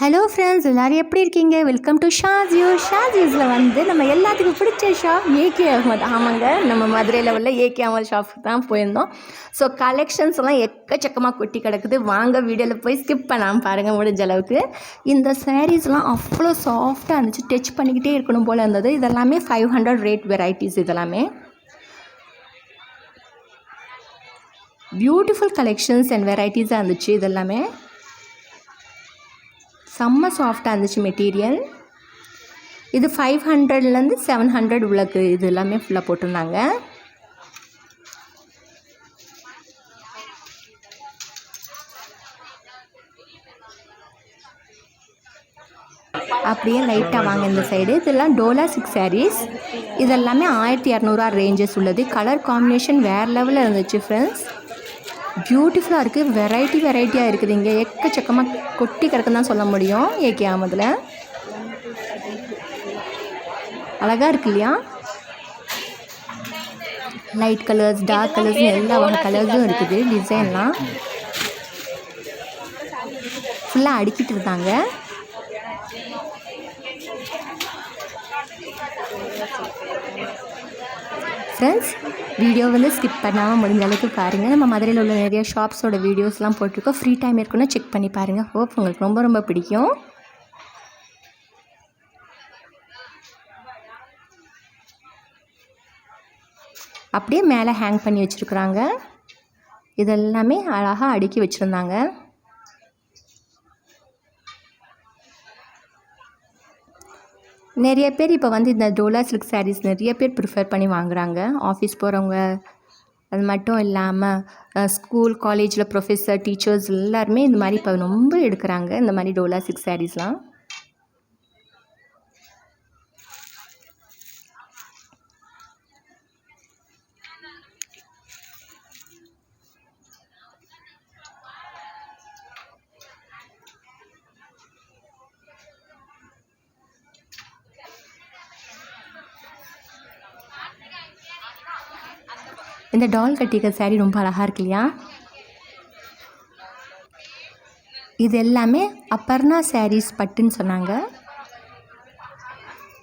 Hello friends எல்லோரும் எப்படி இருக்கீங்க? வெல்கம் டு ஷாஜியூ ஷாஜியூஸில் வந்து நம்ம எல்லாத்துக்கும் பிடிச்ச ஷாப் ஏகே அகமது ஆமாங்க. நம்ம மதுரையில் உள்ள ஏகே அகமது ஷாப்புக்கு தான் போயிருந்தோம். ஸோ கலெக்ஷன்ஸ் எல்லாம் எக்கச்சக்கமாக கொட்டி கிடக்குது. வாங்க வீடியோவில் போய் ஸ்கிப் பண்ணாமல் பாருங்கள் முடிஞ்ச அளவுக்கு. இந்த சாரீஸ்லாம் அவ்வளோ சாஃப்டாக இருந்துச்சு. டச் பண்ணிக்கிட்டே இருக்கணும் போல் இருந்தது. இதெல்லாமே ஃபைவ் ஹண்ட்ரட் ரேட் வெரைட்டிஸ் இதெல்லாமே. பியூட்டிஃபுல் கலெக்ஷன்ஸ் அண்ட் வெரைட்டிஸாக இருந்துச்சு இதெல்லாமே. செம்ம சாஃப்டாக இருந்துச்சு மெட்டீரியல் இது ஃபைவ் ஹண்ட்ரட்லேருந்து செவன் ஹண்ட்ரட் உள்ளக்கு இது எல்லாமே ஃபுல்லாக போட்டிருந்தாங்க. அப்படியே லைட்டாக வாங்க இந்த சைடு இதெல்லாம் டோலா சிக்ஸ் சாரீஸ் இதெல்லாமே ஆயிரத்தி இரநூறுவா ரேஞ்சஸ் உள்ளது. கலர் காம்பினேஷன் வேறு லெவலில் இருந்துச்சு ஃப்ரெண்ட்ஸ் பியூட்டிஃபுல்லாக இருக்குது வெரைட்டி வெரைட்டியாக இருக்குது. இங்கே எக்கச்சக்கமாக கொட்டி கிடக்குன்னு தான் சொல்ல முடியும். ஏகே ஆமதில். அழகாக இருக்கு இல்லையா? லைட் கலர்ஸ் டார்க் கலர்ஸ் எல்லா வகை கலர்ஸும் இருக்குது டிசைன்லாம் ஃபுல்லாக அடிக்கிட்டு இருந்தாங்க ஃப்ரெண்ட்ஸ் வீடியோ வந்து ஸ்கிப் பண்ணாமல் முடிஞ்ச அளவுக்கு பாருங்கள் நம்ம மதுரையில் உள்ள நிறைய ஷாப்ஸோட வீடியோஸ்லாம் போட்டிருக்கோம். ஃப்ரீ டைம் இருக்குன்னா செக் பண்ணி பாருங்கள் ஹோப் உங்களுக்கு ரொம்ப ரொம்ப பிடிக்கும். அப்படியே மேலே ஹேங் பண்ணி வச்சுருக்குறாங்க. இதெல்லாமே அழகாக அடுக்கி வச்சுருந்தாங்க. நிறைய பேர் இப்போ வந்து இந்த டோலா சில்க் சாரீஸ் நிறைய பேர் ப்ரிஃபர் பண்ணி வாங்குறாங்க. ஆஃபீஸ் போகிறவங்க அது மட்டும் இல்லாமல் ஸ்கூல் காலேஜில் ப்ரொஃபஸர் டீச்சர்ஸ் எல்லாருமே இந்த மாதிரி இப்போ ரொம்ப எடுக்கிறாங்க இந்த மாதிரி டோலா சில்க் சாரீஸ்லாம் இந்த டால் கட்டிக்க சாரீ ரொம்ப அழகாக இருக்கு இல்லையா? இது எல்லாமே அப்பர்ணா சாரீஸ் பட்டுன்னு சொன்னாங்க.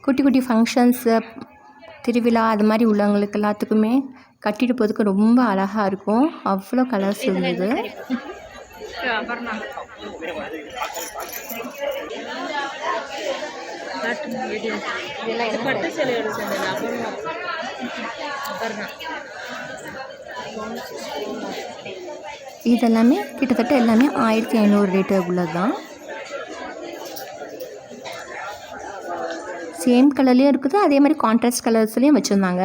குட்டி குட்டி ஃபங்க்ஷன்ஸு திருவிழா அது மாதிரி உள்ளவங்களுக்கு எல்லாத்துக்குமே கட்டிட்டு போகிறதுக்கு ரொம்ப அழகாக இருக்கும். அவ்வளோ கலர்ஸ் இருந்தது. பட்டு அப்புறம் இதெல்லாமே கிட்டத்தட்ட எல்லாமே ஆயிரத்தி ஐநூறு ரேட்டு உள்ளது தான் சேம் கலர்லேயும் இருக்குது அதே மாதிரி கான்ட்ராஸ்ட் கலர்ஸ்லேயும் வச்சுருந்தாங்க.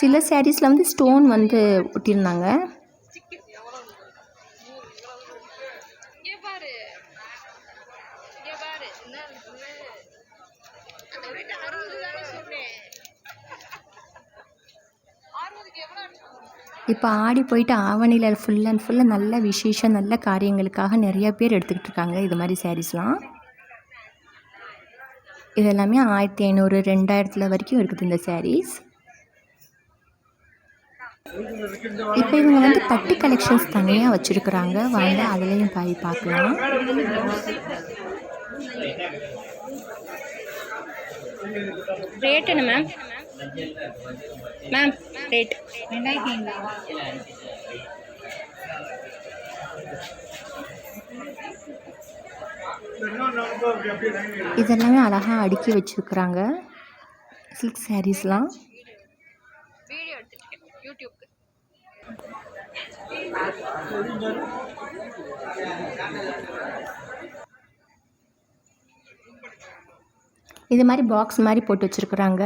சில சாரீஸில் வந்து ஸ்டோன் வந்து ஒட்டியிருந்தாங்க. இப்போ ஆடி போயிட்டு ஆவணியில் ஃபுல் அண்ட் ஃபுல்லாக நல்ல விசேஷம் நல்ல காரியங்களுக்காக நிறையா பேர் எடுத்துக்கிட்டு இருக்காங்க. இது மாதிரி சாரீஸ்லாம் இது எல்லாமே ஆயிரத்தி ஐநூறு ரெண்டாயிரத்தில் வரைக்கும் இருக்குது இந்த சாரீஸ் இப்போ இவங்க வந்து பட்டு கலெக்ஷன்ஸ் தனியாக வச்சுருக்குறாங்க. வாங்க அதுலேயும் பாய் பார்க்கலாம். ரேட் என்ன மேம் மேம் ரேட் ரெண்டாயிரத்தி இதெல்லாமே அழகாக அடுக்கி வச்சுருக்குறாங்க. சில்க் சாரீஸ்லாம் இது மாதிரி பாக்ஸ் மாதிரி போட்டு வச்சுருக்குறாங்க.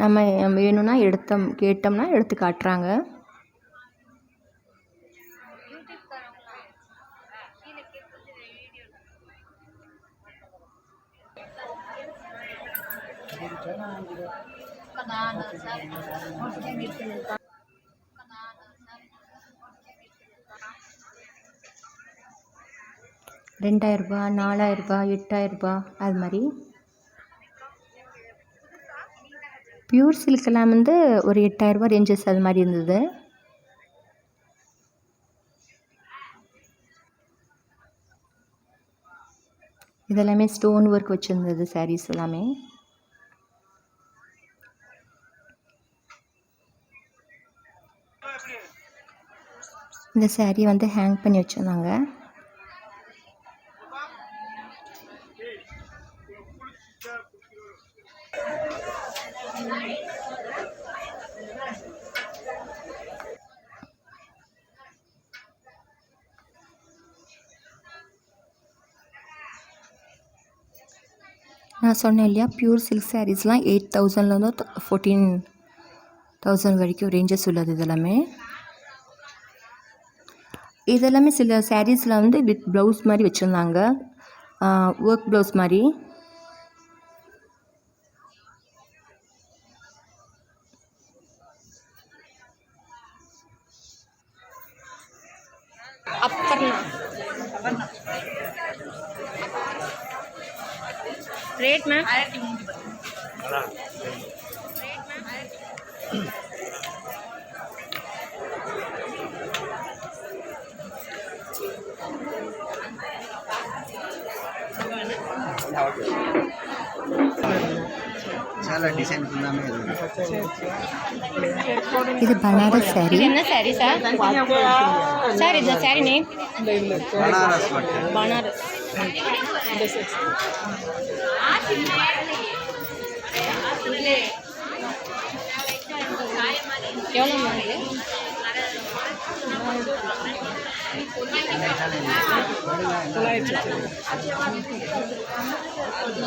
நம்ம வேணும்னா எடுத்தோம் கேட்டோம்னா எடுத்து காட்டுறாங்க. ரெண்டாயிரரூபா நாலாயிரரூபா எட்டாயிரரூபா அது மாதிரி. பியூர் சில்க்கெல்லாம் வந்து ஒரு எட்டாயிரரூபா ரேஞ்சஸ் அது மாதிரி இருந்தது. இதெல்லாமே ஸ்டோன் ஒர்க் வச்சுருந்தது சாரீஸ் எல்லாமே. இந்த saree வந்து ஹேங் பண்ணி வச்சுருந்தாங்க. நான் சொன்னேன் இல்லையா? பியூர் சில்க் சாரீஸ்லாம் எயிட் தௌசண்ட்லேருந்து ஃபோர்டீன் தௌசண்ட் வரைக்கும் ரேஞ்சஸ் உள்ளது இதெல்லாமே. இதெல்லாமே சில சாரீஸில் வந்து வித் ப்ளவுஸ் மாதிரி வச்சுருந்தாங்க. ஒர்க் ப்ளவுஸ் மாதிரி அப்பர்ணா ரேட் மேம் ஆயிரத்தி மேலே டிசைன் ஃபுல்லாமே இருக்குது இது பனாரஸ் சாரி என்ன சாரி சார் சார் இது சாரி நேம் பனாரஸ் பனாரஸ் எவ்வளோ மாதிரி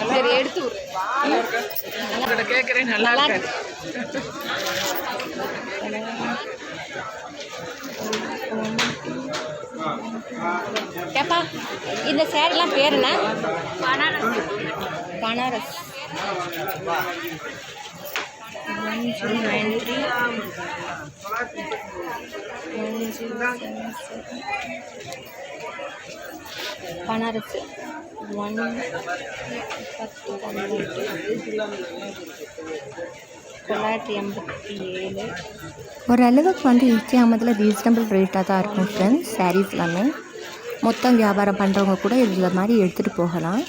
சரி எடுத்து விடு. கேட்குறேன் நல்லா நல்லா இருக்கு இருக்கு. ஏப்பா இந்த சேரீலாம் பேர் என்ன? Banaras. One zero nine three one zero seven one பத்து தொள்ளாயிரத்தி எண்பத்தி ஏழு. ஓரளவுக்கு வந்து இக்கியாமத்தில் ரீசனபிள் ரேட்டாக தான் இருக்கும் ஃப்ரெண்ட்ஸ் சாரீஸ் எல்லாமே மொத்தம் வியாபாரம் பண்ணுறவங்க கூட இதில் மாதிரி எடுத்துகிட்டு போகலாம்.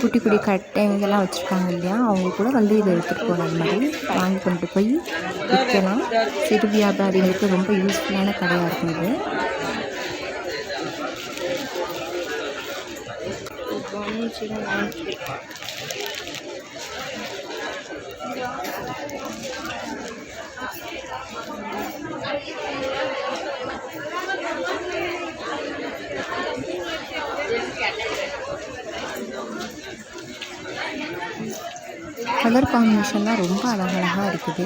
குட்டி குட்டி கட்டைங்கெல்லாம் வச்சுருக்காங்க இல்லையா? அவங்க கூட வந்து இதை எடுத்துகிட்டு போகிற மாதிரி வாங்கி கொண்டு போய் விற்கலாம். சிறு வியாபாரிகளுக்கு ரொம்ப யூஸ்ஃபுல்லான கடையாக இருக்கும் இது. One zero nine three colour காம்பினேஷன்லாம் ரொம்ப அழகழகாக இருக்குது.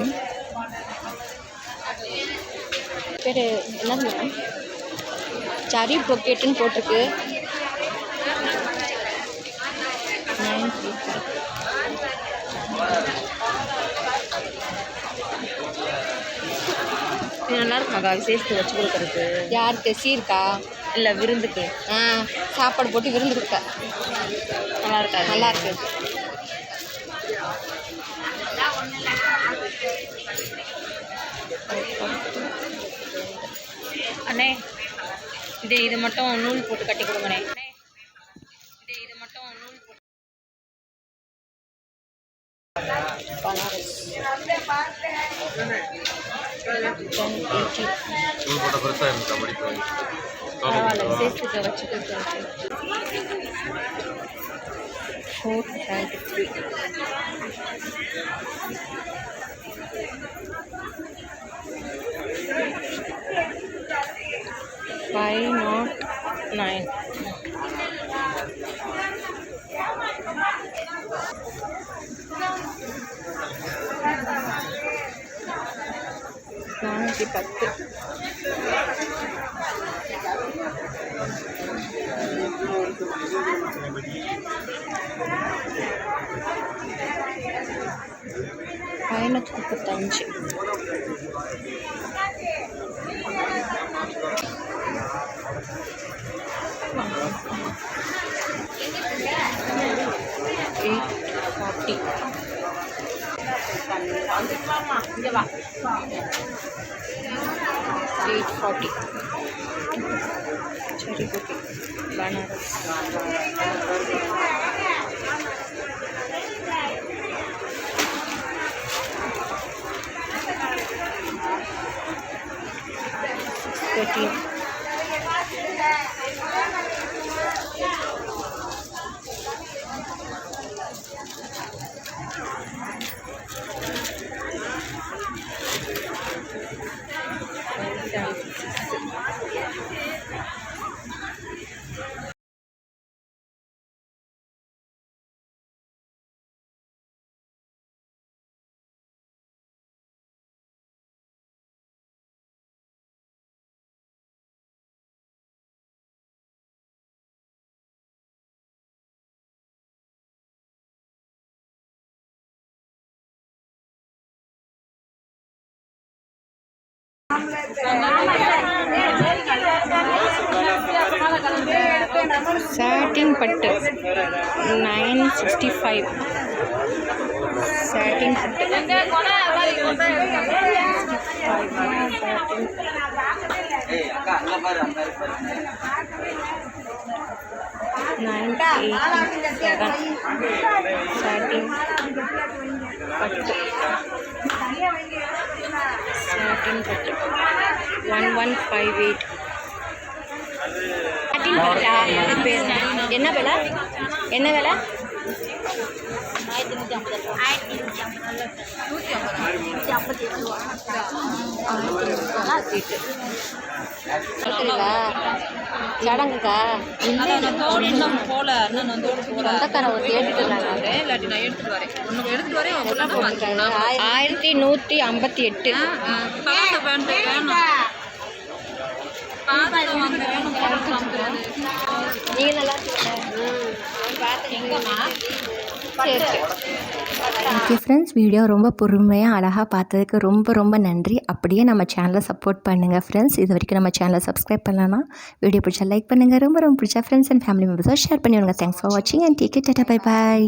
பேர் என்னது? மேம் சரி ப்ரொக்கேட்டுன்னு போட்டிருக்கு. நைன் த்ரீ நல்லா இருக்கும் மகா விசேஷத்துக்கு வச்சு கொடுக்கறதுக்கு. யாருக்கு? சீர்க்கா? இல்லை விருந்துக்கு. ஆ சாப்பாடு போட்டு விருந்து கொடுக்க நல்லா இருக்காது. நல்லா இருக்கு அண்ணே இது இது மட்டும் நூல் போட்டு கட்டி கொடுங்கண்ணே. இது இது மட்டும் நூல் போட்டு பனாரஸ் டென் எயிட்டி பரவாயில்ல விசேஷத்துக்கு வச்சு கொடுக்குறேன் four ninety three five nought nine நானூற்றி பத்து ஐநூற்றி முப்பத்தஞ்சு எயிட் ஃபார்ட்டி எயிட் ஃபார்ட்டி சரி ஓகே பனாரஸ் தேர்ட்டீன் சாட்டின் பட்டு நைன் சிக்ஸ்டி ஃபைவ் சாட்டின் பட்டு நைன் எயிட்டி செவன் சாட்டின் பட்டு சாட்டின் பட்டு one one five eight satin பட்டா அது பேர்? என்ன விலை என்ன விலை? எடுத்துட்டு வரேன். உங்களை பார்த்துக்கலாம் ஆயிரத்தி நூற்றி ஐம்பத்தி எட்டு. நீங்கள் நல்லா இருக்கீங்க எங்கம்மா? சரி ஓகே ஃப்ரெண்ட்ஸ் வீடியோ ரொம்ப பொறுமையாக அழகாக பார்த்ததுக்கு ரொம்ப ரொம்ப நன்றி. அப்படியே நம்ம சேனலை சப்போர்ட் பண்ணுங்கள் ஃப்ரெண்ட்ஸ் இது வரைக்கும் நம்ம சேனலை சப்ஸ்கிரைப் பண்ணலாம்னா வீடியோ பிடிச்சா லைக் பண்ணுங்கள் ரொம்ப ரொம்ப பிடிச்சா ஃப்ரெண்ட்ஸ் அண்ட் ஃபேமிலி மெம்பர்ஸாக ஷேர் பண்ணி விடுங்க தேங்க்ஸ் ஃபார் வாட்சிங் and take it tata bye bye